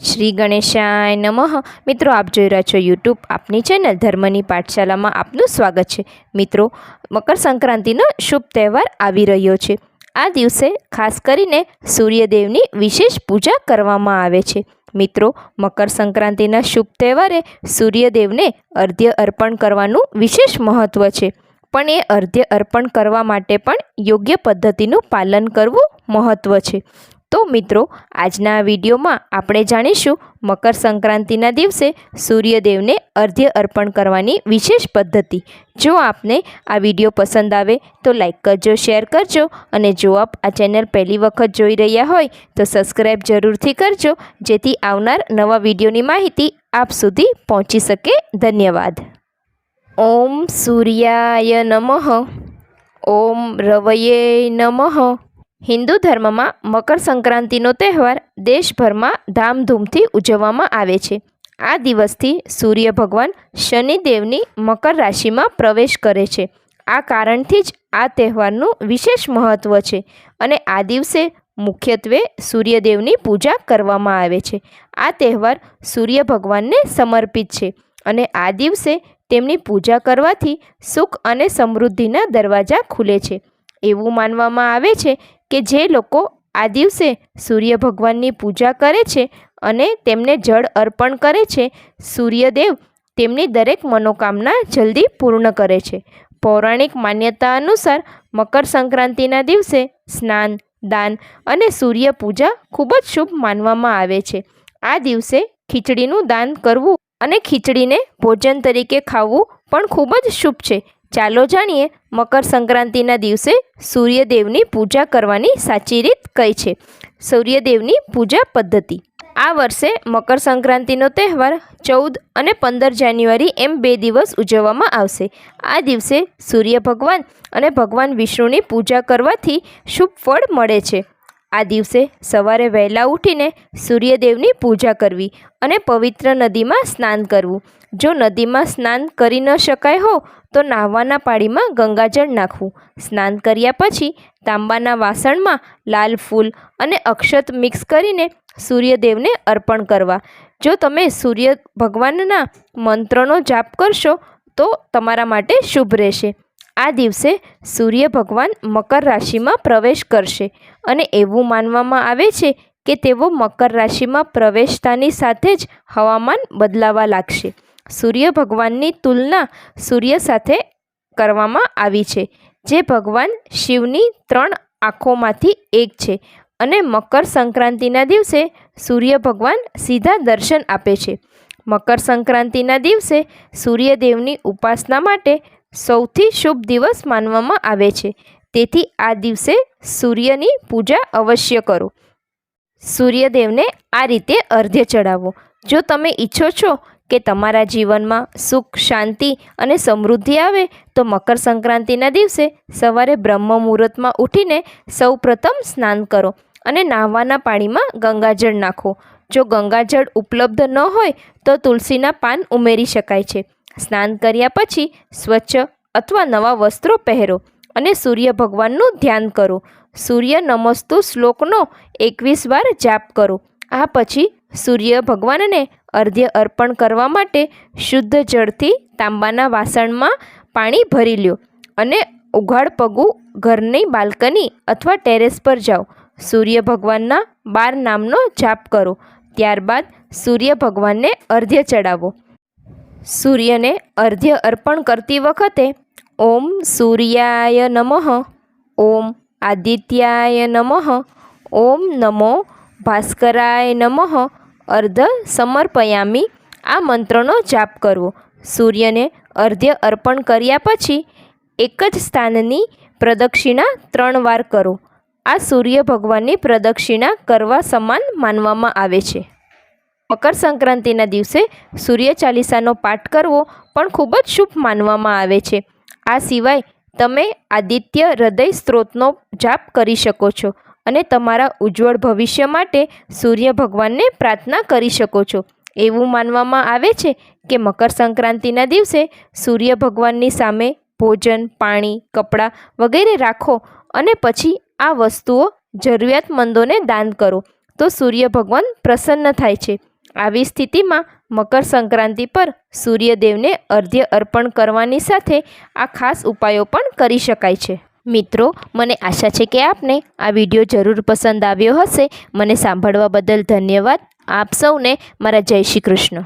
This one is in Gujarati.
શ્રી ગણેશાય નમઃ. મિત્રો, આપ જોઈ રહ્યા છો યુટ્યુબ આપની ચેનલ ધર્મની પાઠશાલામાં આપનું સ્વાગત છે. મિત્રો, મકર સંક્રાંતિનો શુભ તહેવાર આવી રહ્યો છે. આ દિવસે ખાસ કરીને સૂર્યદેવની વિશેષ પૂજા કરવામાં આવે છે. મિત્રો, મકર સંક્રાંતિના શુભ તહેવારે સૂર્યદેવને અર્ધ્ય અર્પણ કરવાનું વિશેષ મહત્ત્વ છે. પણ એ અર્ધ્ય અર્પણ કરવા માટે પણ યોગ્ય પદ્ધતિનું પાલન કરવું મહત્ત્વ છે. તો મિત્રો, આજના વિડીયોમાં આપણે જાણીશું મકર સંક્રાંતિના દિવસે સૂર્યદેવને અર્ધ્ય અર્પણ કરવાની વિશેષ પદ્ધતિ. જો આપને આ વીડિયો પસંદ આવે તો લાઈક કરજો, શેર કરજો અને જો આપ આ ચેનલ પહેલી વખત જોઈ રહ્યા હોય તો સબસ્ક્રાઈબ જરૂરથી કરજો, જેથી આવનાર નવા વિડીયોની માહિતી આપ સુધી પહોંચી શકે. ધન્યવાદ. ઓમ સૂર્યાય નમઃ. ઓમ રવયે નમઃ. હિન્દુ ધર્મમાં મકર સંક્રાંતિનો તહેવાર દેશભરમાં ધામધૂમથી ઉજવવામાં આવે છે. આ દિવસથી સૂર્ય ભગવાન શનિદેવની મકર રાશિમાં પ્રવેશ કરે છે. આ કારણથી જ આ તહેવારનું વિશેષ મહત્ત્વ છે અને આ દિવસે મુખ્યત્વે સૂર્યદેવની પૂજા કરવામાં આવે છે. આ તહેવાર સૂર્ય ભગવાનને સમર્પિત છે અને આ દિવસે તેમની પૂજા કરવાથી સુખ અને સમૃદ્ધિના દરવાજા ખુલે છે. એવું માનવામાં આવે છે કે જે લોકો આ દિવસે સૂર્ય ભગવાનની પૂજા કરે છે અને તેમને જળ અર્પણ કરે છે, સૂર્યદેવ તેમની દરેક મનોકામના જલ્દી પૂર્ણ કરે છે. પૌરાણિક માન્યતા અનુસાર મકર સંક્રાંતિના દિવસે સ્નાન, દાન અને સૂર્ય પૂજા ખૂબ જ શુભ માનવામાં આવે છે. આ દિવસે ખીચડીનું દાન કરવું અને ખીચડીને ભોજન તરીકે ખાવું પણ ખૂબ જ શુભ છે. ચાલો જાણીએ મકર સંક્રાંતિના દિવસે સૂર્યદેવની પૂજા કરવાની સાચી રીત કઈ છે? સૂર્યદેવની પૂજા પદ્ધતિ. આ વર્ષે મકર સંક્રાંતિનો તહેવાર ચૌદ અને પંદર જાન્યુઆરી એમ બે દિવસ ઉજવવામાં આવશે. આ દિવસે સૂર્ય ભગવાન અને ભગવાન વિષ્ણુની પૂજા કરવાથી શુભ ફળ મળે છે. આ દિવસે સવારે વહેલા ઉઠીને સૂર્યદેવની પૂજા કરવી અને પવિત્ર નદીમાં સ્નાન કરવું. જો નદીમાં સ્નાન કરી ન શકાય હો, તો નાહવાના પાણીમાં ગંગાજળ નાખવું. સ્નાન કર્યા પછી તાંબાના વાસણમાં લાલ ફૂલ અને અક્ષત મિક્સ કરીને સૂર્યદેવને અર્પણ કરવા. જો તમે સૂર્ય ભગવાનના મંત્રનો જાપ કરશો, તો તમારા માટે શુભ રહેશે. આ દિવસે સૂર્ય ભગવાન મકર રાશિમાં પ્રવેશ કરશે અને એવું માનવામાં આવે છે કે તેઓ મકર રાશિમાં પ્રવેશતાની સાથે જ હવામાન બદલાવા લાગશે. સૂર્ય ભગવાનની તુલના સૂર્ય સાથે કરવામાં આવી છે, જે ભગવાન શિવની ત્રણ આંખોમાંથી એક છે અને મકર સંક્રાંતિના દિવસે સૂર્ય ભગવાન સીધા દર્શન આપે છે. મકર સંક્રાંતિના દિવસે સૂર્યદેવની ઉપાસના માટે સૌથી શુભ દિવસ માનવામાં આવે છે, તેથી આ દિવસે સૂર્યની પૂજા અવશ્ય કરો. સૂર્યદેવને આ રીતે અર્ધ્ય ચડાવો જો તમે ઈચ્છો છો કે તમારા જીવનમાં સુખ, શાંતિ અને સમૃદ્ધિ આવે, તો મકર સંક્રાંતિના દિવસે સવારે બ્રહ્મ મુહૂર્તમાં ઉઠીને સૌ પ્રથમ સ્નાન કરો અને નાહવાના પાણીમાં ગંગાજળ નાખો. જો ગંગાજળ ઉપલબ્ધ ન હોય, તો તુલસીના પાન ઉમેરી શકાય છે. સ્નાન કર્યા પછી સ્વચ્છ અથવા નવા વસ્ત્રો પહેરો અને સૂર્ય ભગવાનનું ધ્યાન કરો. સૂર્ય નમસ્તુ શ્લોકનો એકવીસ વાર જાપ કરો. આ પછી સૂર્ય ભગવાનને અર્ધ્ય અર્પણ કરવા માટે શુદ્ધ જળથી તાંબાના વાસણમાં પાણી ભરી લ્યો અને ઉઘાડ પગું ઘરની બાલ્કની અથવા ટેરેસ પર જાઓ. સૂર્ય ભગવાનના બાર નામનો જાપ કરો. ત્યારબાદ સૂર્ય ભગવાનને અર્ધ્ય ચડાવો. સૂર્યને અર્ધ્ય અર્પણ કરતી વખતે ઓમ સૂર્યાય નમઃ, ઓમ આદિત્યાય નમઃ, ઓમ નમો ભાસ્કરાય નમઃ અર્ધ સમર્પયામી આ મંત્રનો જાપ કરવો. સૂર્યને અર્ધ્ય અર્પણ કર્યા પછી એક જ સ્થાનની પ્રદક્ષિણા ત્રણ વાર કરો. આ સૂર્ય ભગવાનની પ્રદક્ષિણા કરવા સમાન માનવામાં આવે છે. મકર સંક્રાંતિના દિવસે સૂર્ય ચાલીસાનો પાઠ કરવો પણ ખૂબ જ શુભ માનવામાં આવે છે. આ સિવાય તમે આદિત્ય હૃદય સ્ત્રોતનો જાપ કરી શકો છો. અને તમારા ઉજ્જવળ ભવિષ્ય માટે સૂર્ય ભગવાનને પ્રાર્થના કરી શકો છો. એવું માનવામાં આવે છે કે મકર સંક્રાંતિના દિવસે સૂર્ય ભગવાનની સામે ભોજન, પાણી, કપડાં વગેરે રાખો અને પછી આ વસ્તુઓ જરૂરિયાતમંદોને દાન કરો. તો સૂર્ય ભગવાન પ્રસન્ન થાય છે. આવી સ્થિતિમાં મકર સંક્રાંતિ પર સૂર્યદેવને અર્ધ્ય અર્પણ કરવાની સાથે આ ખાસ ઉપાયો પણ કરી શકાય છે. મિત્રો, મને આશા છે કે આપને આ વીડિયો જરૂર પસંદ આવ્યો હશે. મને સાંભળવા બદલ ધન્યવાદ. આપ સૌને મારા જય શ્રી કૃષ્ણ.